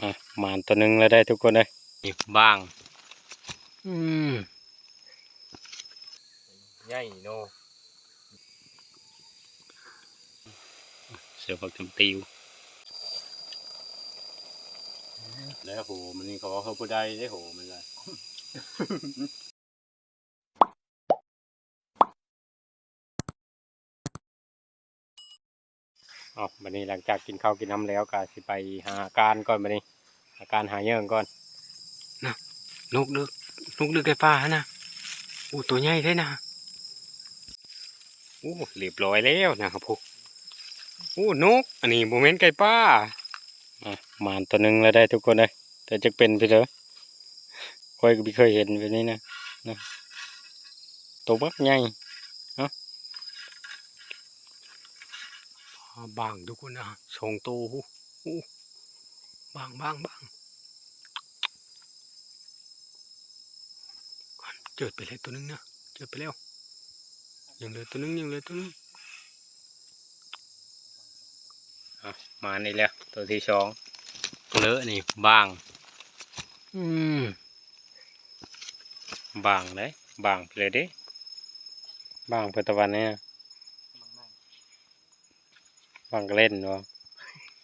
มาหมานตัวหนึ่งแล้วได้ทุกคนเลยนี่บ้าง อืมใหญ่โนเสือผักจำติวแล้วโหมันนี่เขาว่าเขาพูดได้ได้โหมันเลย อ๋อวันนี้หลังจากกินข้าวกินน้ำแล้วก็สิไปหาอาการก่อนวันนี้ อาการหาเยื่องก่อนนกดึกนกดึกไอ้ฟ้านะอู้ตัวใหญ่เลยนะโอ้เรียบร้อยแล้วนะครับพวกโอ้นก อันนี้โมเมนต์ไก่ป้าอะหมานตัวหนึ่งแล้วได้ทุกคนเลยแต่จะเป็นไปเถอะค่อยก็ไม่เคยเห็นแบบนี้นะนะตัวบักใหญ่ อ่า บางทุกคนนะสองตัวหูหูบางบางบางเจิดไปแล้วตัวนึงนะเจิดไปแล้วยังเหลือตัวนึงยังเหลือตัวนึงอะมานี่แล้วตัวที่สองเลอะนี่บาง อืมบางเลยบางไปเลยเด้บางเพื่อตะวันเนี่ย บางก็เล่นวะ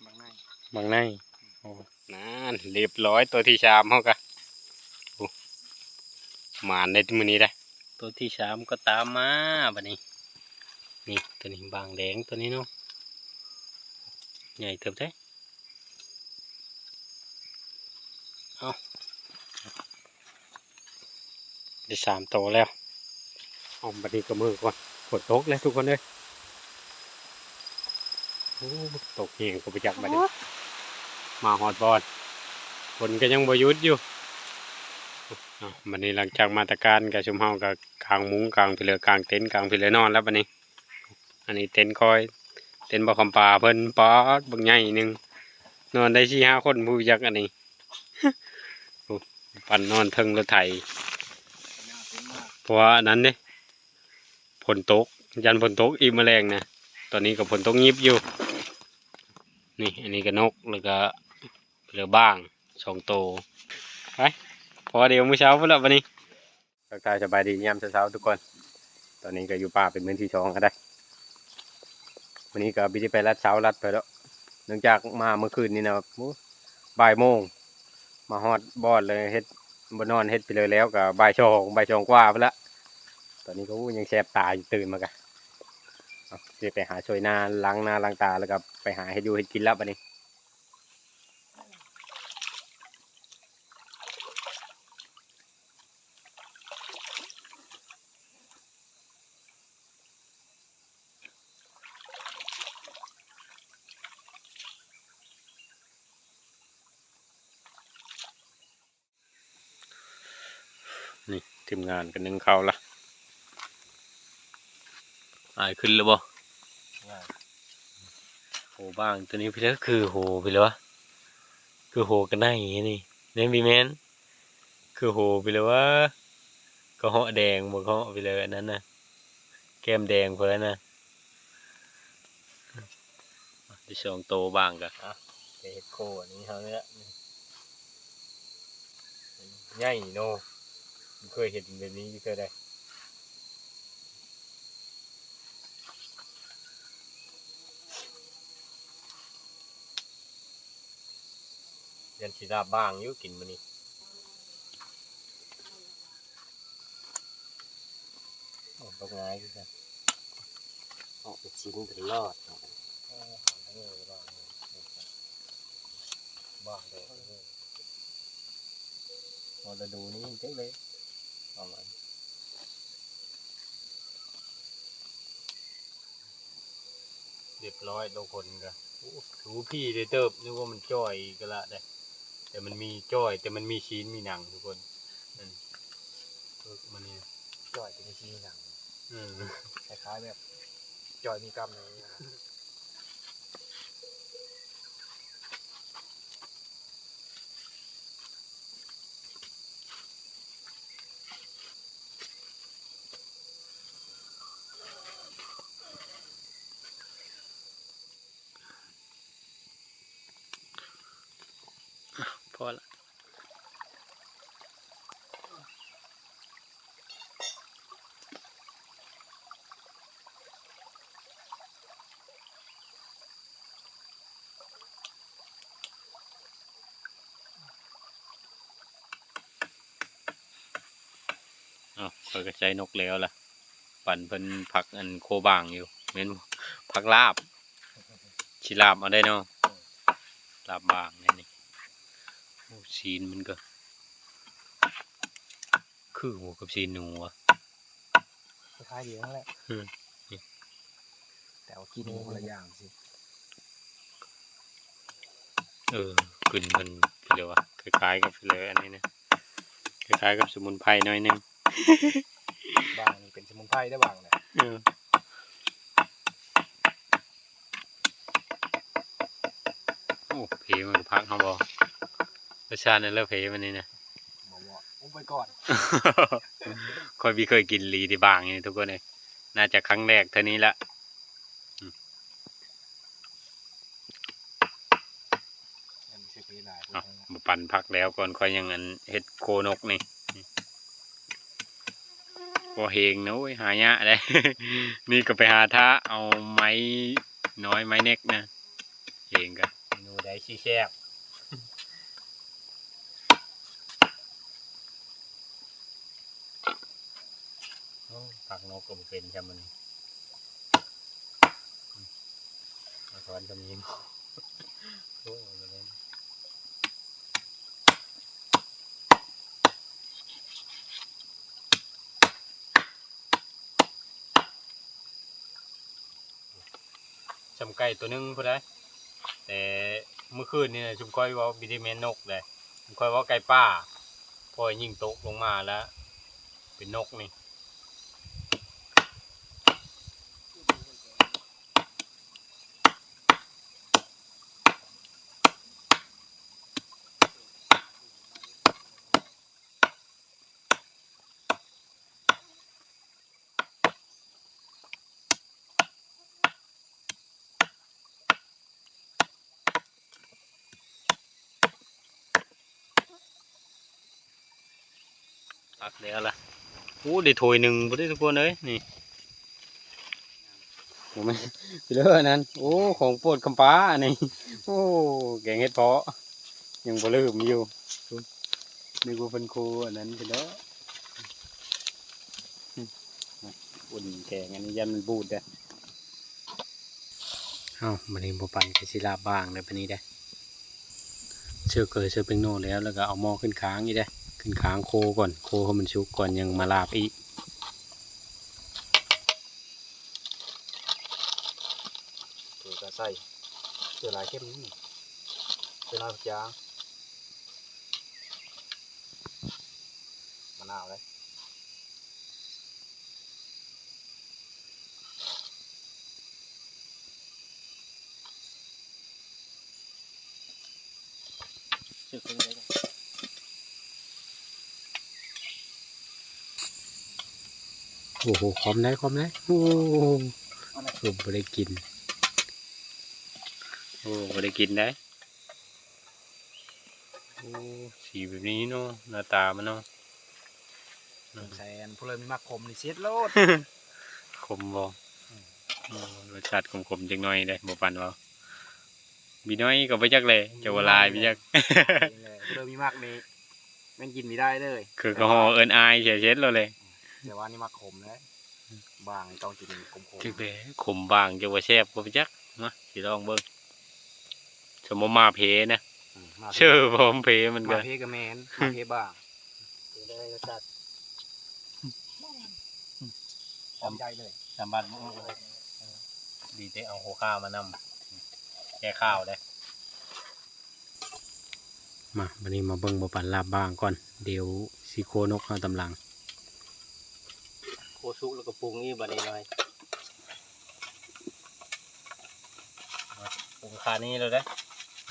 บางในบางในโอ้นั่นเรียบร้อยตัวที่สามเขากะโอ้หมานในมือนี้ได้ตัวที่สามก็ตามมาบัดนี้ นี่ตัวนี้บางแดงตัวนี้เนาะใหญ่เติบได้เอาได้สามตัวแล้วเอาบัดนี้ก็มือก่อนฝนตกเลยทุกคนเลยโอ้ ตกเองก็ไปจักบัดนี้มาฮอดบอดฝนก็ยังบ่หยุดอยู่อะบัดนี้หลังจากมาตรการกับชุมเฮากับกางมุ้งกางพิเรือกางเต็นท์กางพิเรือนอนแล้วบัดนี้ อันนี้เต็นท์คอยเต็นท์บ่คำปลาเพิ่นป๊อดบักใหญ่หนึงนอนได้สี่ห้าคนผู้จักอันนี้โอ้ปั่นนอนเทิงรถไถเพราะว่าอันนั้นเด้ฝนตก ยันฝนตกอีแมลงนะตอนนี้ก็ฝนตกยิบอยู่ นี่อันนี้ก็นกแล้วก็เหลือบ้างสองโตไปพอเดี๋ยวมื้อเช้าพุ่นละวันนี้ทักทายสบายดียามเช้าๆทุกคน ตอนนี้ก็อยู่ป่าเป็นมื้อที่สองก็ได้ วันนี้ก็บิที่ไปรัดเช้ารัดไปแล้วเนื่องจากมาเมื่อคืนนี้นะมูบ่ายโมง มาฮอดบอดเลยเฮ็ดบนนอนเฮ็ดไปเลยแล้วก็บ่ายชองบ่ายชองกว่าไปละตอนนี้ก็ยังแสบตาอยู่ตื่นมากะ ไปหาช่วยหน้าล้างหน้าล้างตาแล้วก็ไปหาให้ดูให้กินแล้วบัดนี้นี่ทีมงานกันนึ่งข้าละอายขึ้นแล้วบ่ โหบ้างตัวนี้พี่เล้อคือโหพี่เลยวะคือโหกันได้อย่างงี้นี่เน้นบีแมนคือโหพี่เลยวะก็เหาะแดงบ่ก็เหาะไปเลยอันนั้นนะแก้มแดงเพื่อนนะที่สองโตบ้างกะเฮ็ดโคอันนี้เขาเนี่ยใหญ่โนบ่เคยเห็นแบบนี้เคยได้ ยันสีดาบ้างอยู่กินมันนี่โอ้ตกง่ายคือกันออกเป็นชิ้นตลอดบ้างเลยพอจะดูนี่เจ๊เลยประมาณเรียบร้อยทุกคนก็ถูพี่ได้เติบนึกว่ามันจ้อยก็ละได้ แต่มันมีจ้อย แต่มันมีชิ้นมีหนังทุกคนนั่นเออมันนี่จ่อยเป็นชีหนังอืม คล้ายๆแบบจ่อยมีกล้ามเนื้อพ พิ่นก็ใช้นกแล้วล่ะ ปั่นเพิ่นพักอันโคบางอยู่แม่นบ่พักลาบชิลาบเอาได้เนาะลาบบางนี่นี่โอ้ชีนมันก็คือหมูกับชีนหนูอะคล้ายๆเดียวนั่นแหละอืมนี่แต่ว่ากินคนละอย่างสิเออกลิ่นมันเรียกว่าคล้ายๆกับเลยอันนี้นะคล้ายๆกับสมุนไพรหน่อยหนึง บางนี่เป็นสมุนไพรได้บางเนี่ยเออโอ้เพมันก็พักเขาบอกรสชาตินั่นเลิกเพมันนี่นะบอกว่าอุ้มไปก่อนค่อยพี่เคยกินลีที่บางนี่ทุกคนเลยน่าจะครั้งแรกเท่านี้ละยังมีเศษหลายคนเอาทั้งนั้นมาปั่นพักแล้วก่อนค่อยยังอันเฮ็ดโคนกนี่ พอเฮงนะเว้ยหายะเลย นี่ก็ไปหาท่าเอาไม้น้อยไม้เน็กนะเฮงกันเมนูได้ชี้แซ่บโอ้ผักนกก็บ่เป็นใช่มันมาสอนคำนี้โอ้ย จำไก่ตัวหนึงพอได้แต่เมื่อคืนนี่ชุมคอยว่าบิดเมนนกเลยชุมคอยว่าไก่ป้าพอยิงตกลงมาแล้ว เป็นนกนี่ ตักแล้วล่ะโอ้ได้ถ้วยหนึ่งพอได้ทุกคนเลยนี่โอ้ไม่ไปเลยอันนั้น โอ้ ของโปรดคำป้าอันนี้ โอ้ แกงเห็ดเพาะ ยังบ่ลืมอยู่นึกว่าเป็นครูอันนั้นไปแล้วอุ่นแกงอันนี้ยันมันบูดเด้อเอ้ามันนี้บ่ปั่นกสิลาบบ้างเลยปานนี้ได้อเชื่อเกยเชื่อเป็นโน่แล้วแล้วก็เอาหม้อขึ้นค้างอีกได้อ ขึ้นค้างโคก่อนโคให้มันชุกก่อนยังมาลาบอีกตัวกระใส่เสือลายเข้มนี่เสือลายผักยางมะนาวเลยชื่อเป็นไง โอ้โหคอมได้คอมได้โอ้ผมไม่ได้กิน โอ้ไม่ได้กินได้โอ้สีแบบนี้เนาะหน้าตามันเนาะแซนผู้เลยมีมักคมนี่เช็ดโลดคมบ่อืมรสชาติขมๆจังหน่อยได้บ่ปันว่าบีน้อยก็ไปจักเลยจะวาลายไปจักผู้เลยมีมักนี่แม่งกินไม่ได้เลย คือกระหอเอินอายเฉยเช็ดเราเลย แต่ว่านี่มักขมนะบางนี่ต้องกินขมๆจักเลยขมบางจะว่าแซ่บบ่ไปจักมาสิลองเบิ่งสมมติมาเพนะอืมมาเชื่อผมเพมันก็มาเพกับแมนมาเพบ้างได้รสชาติหอมใจเลยสามบัติดีแต่เอาหัวข้าวมานำแก้ข้าวได้มาวันนี้มาเบิ่งบ่ปันลาบบ้างก่อน เดี๋ยวสิโคนกเอาตำลัง โคซุกแล้วก็ปรุงนี่บัดนี้หน่อยปรุงคานี้เลยได้อ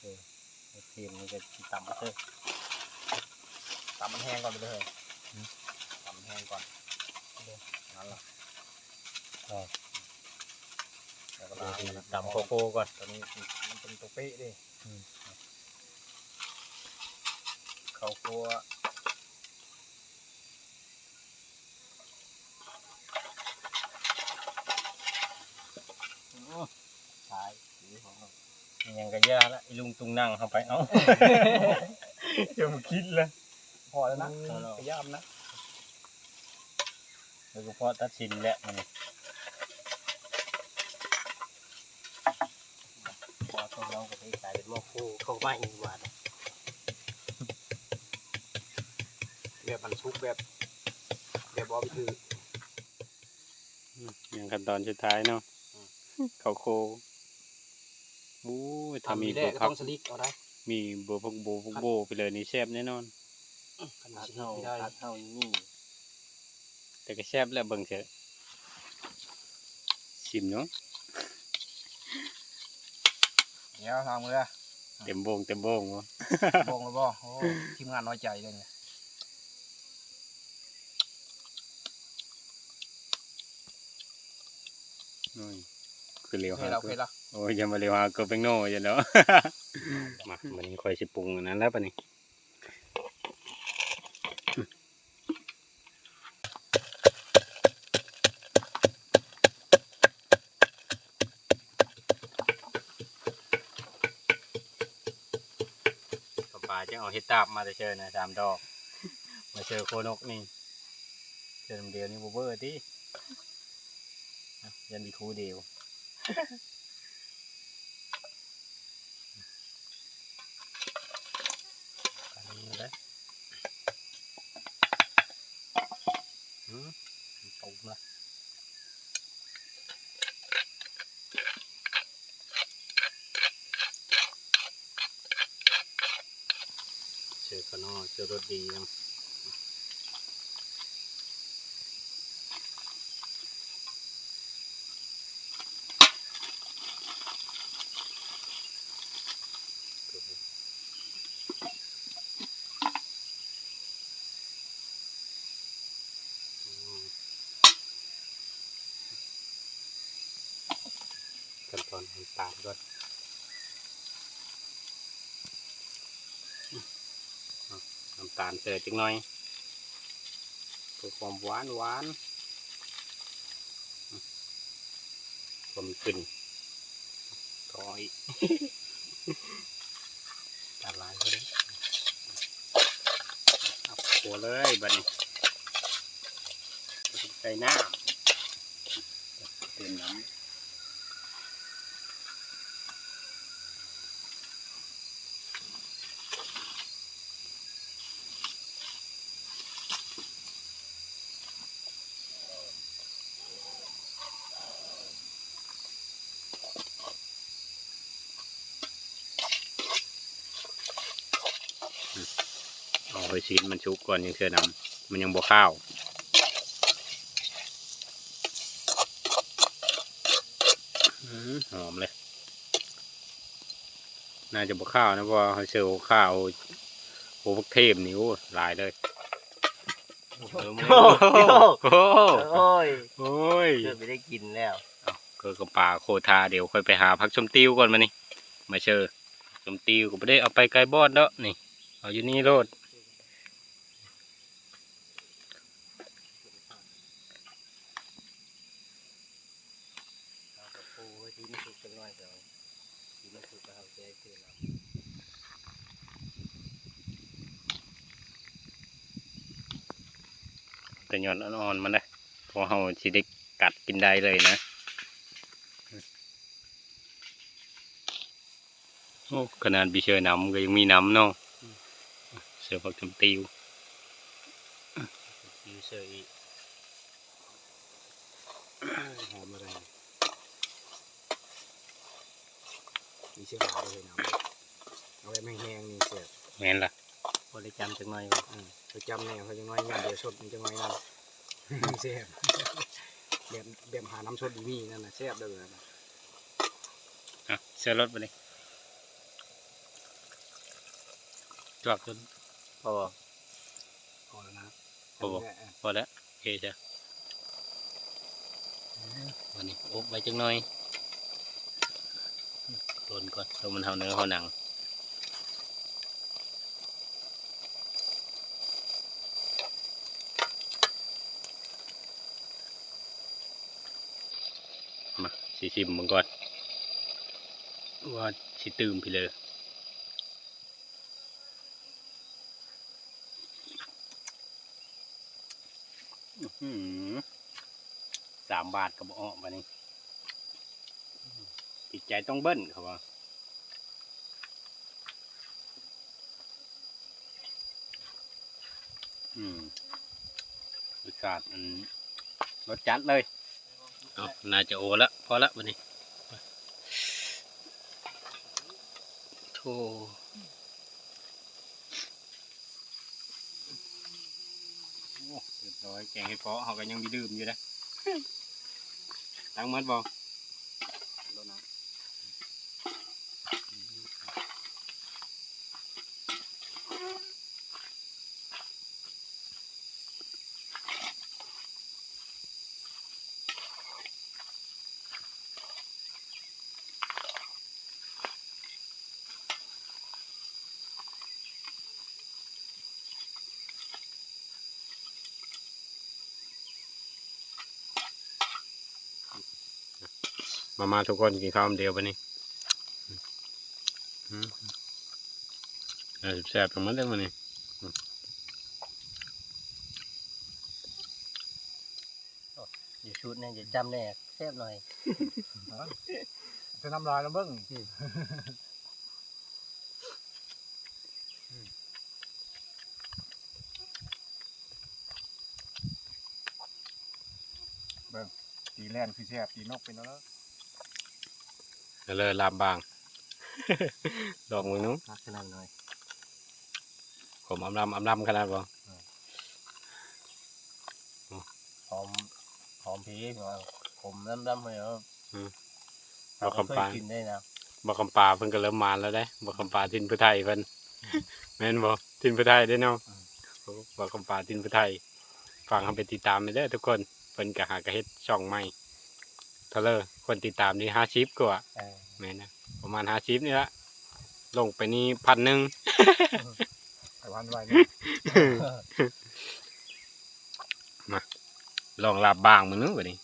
เออเทียมนี่ก็สิต่ำเถอะตำมันแห้งก่อนไปเลยตำมันแห้งก่อนนั่นแหละแล้วก็ล้างมันนะต่ำโคโค่ก่อนตัวนี้มันเป็นตัวเป๊ะดิเขาครัว สายสีของเรามันยังกระยาละไอ้ลุงตุงนั่งเข้าไปเอ้าจะมาคิดเลยพอแล้วนะเอาแล้วพยายามนะแล้วก็พอตัดสินแล้วมันพอตัวเราก็ไปกลายเป็นหม้อคู่เข้ามาอีกว่าแบบมันซุกแบบแบบบอมคืออย่างขั้นตอนสุดท้ายเนาะเขาโค โอ้ยถ้ามีแรบัวกก็พักต้องสลิกเอาได้มีบัวพักโบพักโบไปเลยนี่แซ่บแน่นอนขนาตัดดสลิเท่ากไม่ได้ตัดเท่านี่แต่ก็แซ่บแล้วเบิ่งเถอะชิมเนาะเดี๋ยวทำมือละเต็มโบงเต็มโบงวะบงแล้วบ่โอ้ทีมงานน้อยใจเลยเนี่ยโอ้ยคือเร็วโอเคหาแล้วโอเกิเคนแล้ว โอ้ยยังมาเร็วหาเกินเป็นโน่จังเนาะมามันคอยสิปรุงอันนั้นแล้วปะนี่ป้าจะเอาเห็ดตาบมาแต่เชิญนะสามดอก มาเจอโคนกนี่เจอเดียวนี่บูเบอร์ดิอ่ยันดีคูเดียว อันนี้เลยอืมตุ่มละเชื่อ กันเนาะรถดีจังอืมขั้นตอนน้ตาลก่อนอืมเอาน้ำ ตาลเสิร์ฟจังหน่อยเพื่อความหวานหวานความขึ้นถอยตัดลายเขาดิเอาหัวเลยบัดนี้ใส่น้ำเติมน้ำ เอาไปชีสมันชุกก่อนยังเชื่อน้ำมันยังบวข้าวอื้อหือหอมเลย น่าจะบวข้าวนะเพราะว่าเขาเชื่อว่าข้าวโอ้พวกเทพนิ้วหลายเลยโอ้โหโอ้โหโอ้ยโอ้ยเกือบไม่ได้กินแล้วก็กระป่าโคทาเดี๋ยวค่อยไปหาพักชมติวก่อนมานี่มาเชื่อชมติวก็ไม่ได้เอาไปไกลบอดแล้วนี่ เอาอยู่นี่โลด เอากระปูไว้ที่มันสุกจังหน่อยเดี๋ยวที่มันสุกก็เอาใจคืนเอา แต่ ยอดอ่อนๆมันเลยเพอเขาสิได้กัดกินได้เลยนะโอ้ขนาดบีเชอร์น้ำก็ยังมีน้ำเนาะเสือผักชมติวคิวเซอร์อีกหอมอะไรมีเชื่อราเลยนะเอาไว้ไม่แห้งนี่เสียแม่นล่ะพอได้จำจังหน่อยอืมเขาจำแน่เขาจะน้อยงานเดี๋ยวสดมันจะน้อยนั่น เสียบแบบแบบหาน้ำสดดีนี่นั่นนะเสียบเลยนะอะเสือรถไปเลยจวบจนพอพอแล้วนะพอบอกนนี้แหละพอแล้วโอเคจ้ะวันนี้อบไว้จังหน่อยโดนก่อนเรามันเท่าเนื้อเท่าหนัง สิชิมมันก่อนว่าสิตื่มพี่เลยสามบาทกับอ้อมานี่จิตใจต้องเบิ้ลเขาว่าอืมรสชาติรสจัดเลย เอาน่าจะโอละพอละวันนี้โธ่โอ้เรียบร้อยแกงเห็ดเพาะเขาก็ยังมีดื่มอยู่นะตั้งมัดบอร มามาทุกคนกินข้าวมื้อเดียววันนี้อืมเออแซ่บทั้งหมดเลยวันนี้อยู่ชุดเนี่ยจะจำแน่แซ่บหน่อยำจะน้ำลายแล้วเบิ้งเบิ้งตีแลนคือแซ่บตีนกเป็นแล้วก็ เลยลาบบาง ดอกมือนู้ลักษณะหน่อยผมอำลำอำลำขนาดบ่หอมหอมผีหัวผมน้ำดำๆเลยเนาะบ่คำปลาเคยกินได้นะบ่คำปลาเพิ่นก็เริ่มมาแล้วเด้บ่คำปลาทินผู้ไทยเพิ่นแม่นบ่ทินผู้ไทยเด้เนาะบ่คำปลาทินผู้ไทยฝากเฮาไปติดตามไปเด้อทุกคนเพิ่นก็หากะเฮ็ดช่องใหม่เท่าเลย คนติดตามนี่50กว่าเออแม่นนะประมาณ50นี่ละลงไปนี่พันหนึ่ง ไอ้วันไว้เนี่ยลองลาบบ้างมื้อนึงบัดนี้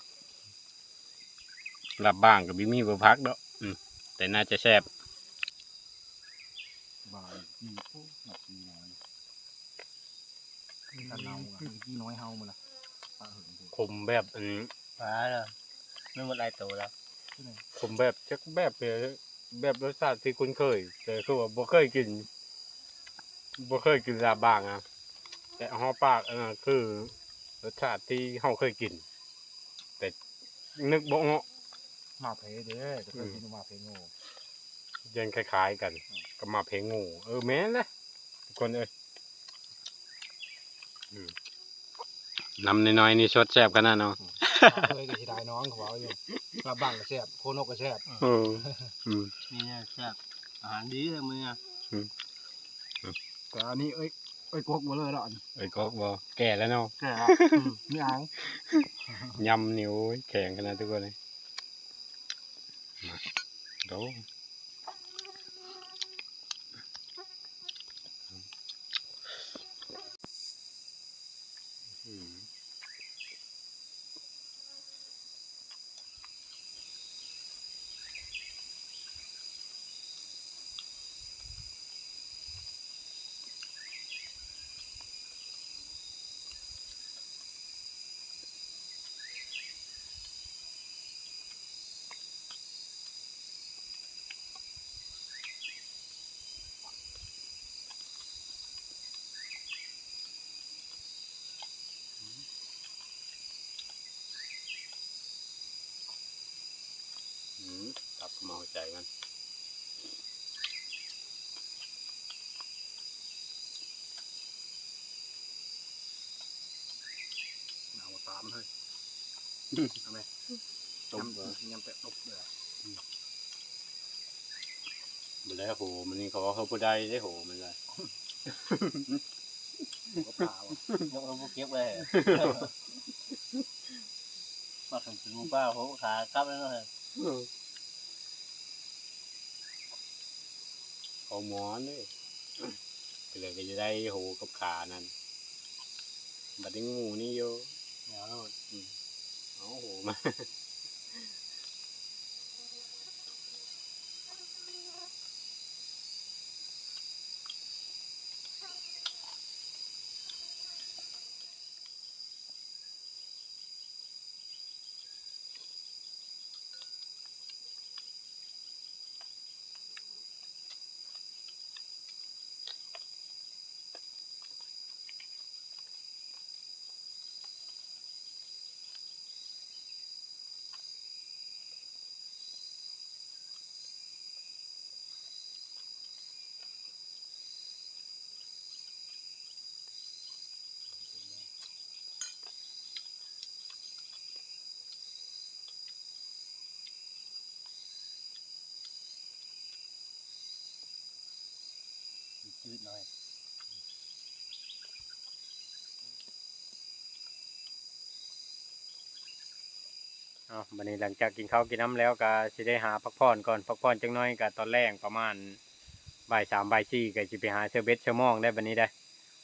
ลาบบ้างก็บ่มีบ่พักดอกอืมแต่น่าจะแซ่บ บ่ายกี่โอ้หนักกี่น้อยนี่กันเนาอะกี่น้อยเฮามาละปลาเหินดูขมแบบอันปลาเนาะ ไม่หมดไรตัวแล้วผมแบบจักแบบเปแบบรสชาติที่คุ้นเคย แต่คือว่าบ่เคยกินบ่เคยกินลาบางอะแต่ฮอปากอันนั้นคือรสชาติที่เฮาเคยกิน แต่นึกบ่เหาะมาเพเด้อจะเคยกินมาเพโง่ยังคล้ายๆกันกับมาเพงงูเออแม่นเลยทุกคนเอ้ยอืมนำน้อยๆนี่ชดแซ่บขนาดเนาะ เคยกับที่ได้น้องเขาบอกอยู่ลาบังก็แซ่บโคนกก็แซ่บเอออืมนี่เนี่ยแซ่บอาหารดีเลยมึงอะแต่อันนี้เอ้ยเอ้ยกกมาเลยละอันเอ้ยก็บ่แก่แล้วเนาะแก่ละไม่เอายำนิ้วแข็งขนาดทุกคนเลยมาโด ใจมันเอาตามเลยเอาไหมต้มยำยำแปะตบเลยมันแล้วโหมันนี่เขาว่าเขาพูดได้ได้โหมันเลยก็เปล่ายกเอาพวกเก็บเลยมาถึงถึงป้าผมขากลับแล้วเนาะ เอาหมอนเลยเลยก็จะได้โหกับขานั่นบัดนี้งูนี่โยแล้วเราเอาโหมา เอาบันนี้หลังจากกินข้าวกินน้ำแล้วก็สิได้หาพักผ่อนก่อนพักผ่อนจังน้อยก็ตอนแรกประมาณบ่ายสามบ่ายสี่ก็จะไปหาเชอร์เบสเชอร์มองได้บันนี้ได้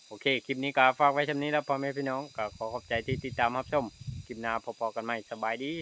โอเค คลิปนี้ก็ฝากไว้ชั่นี้แล้วพ่อแม่พี่น้องก็ขอขอบใจที่ติดตามรับชม คลิปหน้าพบกันใหม่สบายดี